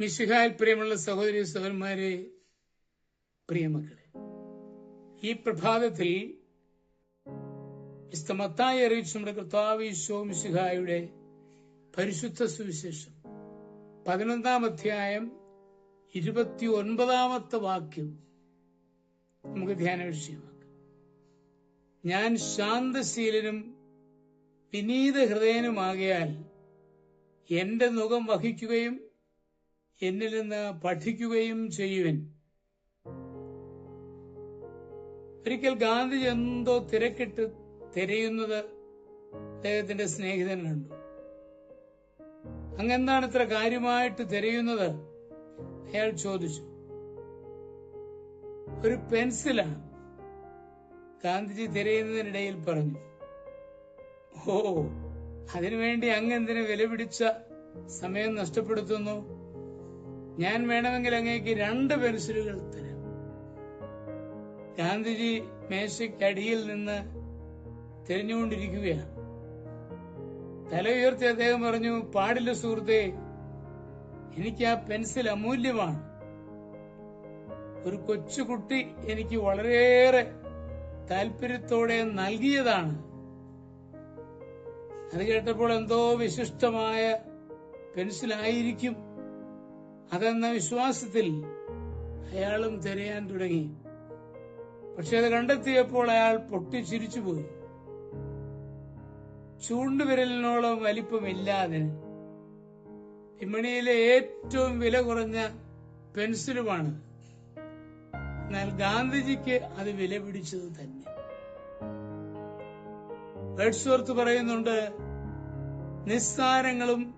മിശിഹാൽ പ്രിയമുള്ള സഹോദരി സഹോദരന്മാരെ പ്രിയമക്കളെ ഈ പ്രഭാതത്തിൽ വിസ്തമത്തായി അറിയിച്ചു നമ്മുടെ കർത്താവീശോ മിശിഹായുടെ പരിശുദ്ധ സുവിശേഷം. പതിനൊന്നാം അധ്യായം ഇരുപത്തി ഒൻപതാമത്തെ വാക്യം നമുക്ക് ധ്യാന വിഷയമാക്കാം. ഞാൻ ശാന്തശീലനും വിനീത ഹൃദയനുമാകയാൽ എന്റെ മുഖം വഹിക്കുകയും എന്നിൽ നിന്ന് പഠിക്കുകയും ചെയ്യുവൻ. ഒരിക്കൽ ഗാന്ധിജി എന്തോ തിരക്കിട്ട് തിരയുന്നത് അദ്ദേഹത്തിന്റെ സ്നേഹിതൻ കണ്ടു അങ്ങെന്താണ് ഇത്ര കാര്യമായിട്ട് തിരയുന്നത്? അയാൾ ചോദിച്ചു. ഒരു പെൻസിലാണ്. ഗാന്ധിജി തിരയുന്നതിനിടയിൽ പറഞ്ഞു. ഓ അതിനുവേണ്ടി അങ്ങെന്തിനു വില പിടിച്ച സമയം നഷ്ടപ്പെടുത്തുന്നു? ഞാൻ വേണമെങ്കിൽ അങ്ങേക്ക് രണ്ട് പെൻസിലുകൾ തരാം. ഗാന്ധിജി മേശയ്ക്കടിയിൽ നിന്ന് തിരിഞ്ഞുകൊണ്ടിരിക്കുകയാണ് തല ഉയർത്തി അദ്ദേഹം പറഞ്ഞു പാടില്ല സുഹൃത്തെ എനിക്ക് ആ പെൻസിൽ അമൂല്യമാണ്. ഒരു കൊച്ചുകുട്ടി എനിക്ക് വളരെയേറെ താല്പര്യത്തോടെ നൽകിയതാണ്. അത് കേട്ടപ്പോൾ എന്തോ വിശിഷ്ടമായ പെൻസിലായിരിക്കും അതെന്ന വിശ്വാസത്തിൽ അയാളും തിരയാൻ തുടങ്ങി. പക്ഷെ അത് കണ്ടെത്തിയപ്പോൾ അയാൾ പൊട്ടിച്ചിരിച്ചുപോയി ചൂണ്ടുവിരലിനോളം വലിപ്പമില്ലാതെ വിപണിയിലെ ഏറ്റവും വില കുറഞ്ഞ പെൻസിലുമാണ്. എന്നാൽ ഗാന്ധിജിക്ക് അത് വില പിടിച്ചത് തന്നെ. വേഡ്സ്വർത്ത് പറയുന്നുണ്ട് നിസ്സാരങ്ങളും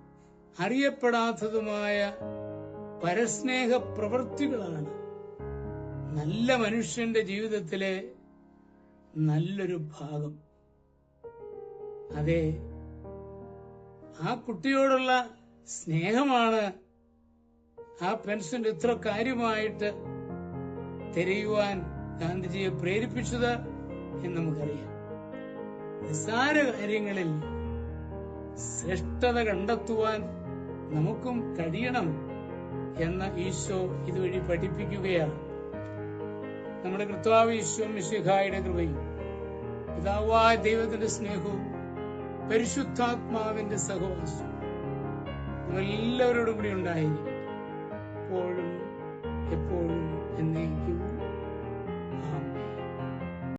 അറിയപ്പെടാത്തതുമായ പരസ്നേഹ പ്രവൃത്തികളാണ് നല്ല മനുഷ്യന്റെ ജീവിതത്തിലെ നല്ലൊരു ഭാഗം. അതെ ആ കുട്ടിയോടുള്ള സ്നേഹമാണ് ആ പെൻഷൻ ഇത്ര കാര്യമായിട്ട് തിരയുവാൻ ഗാന്ധിജിയെ പ്രേരിപ്പിച്ചത് എന്ന് നമുക്കറിയാം. നിസ്സാര കാര്യങ്ങളിൽ ശ്രേഷ്ഠത കണ്ടെത്തുവാൻ നമുക്കും കഴിയണം. എന്ന ഈശോ ഇതുവഴി പഠിപ്പിക്കുകയാണ്. നമ്മുടെ കർത്താവ് ഈശോ മിശിഹായുടെ കൃപയും പിതാവായ ദൈവത്തിന്റെ സ്നേഹവും പരിശുദ്ധാത്മാവിന്റെ സഹവാസവും എല്ലാവരോടും കൂടി ഉണ്ടായിരിക്കും എപ്പോഴും എപ്പോഴും എന്നേക്കും.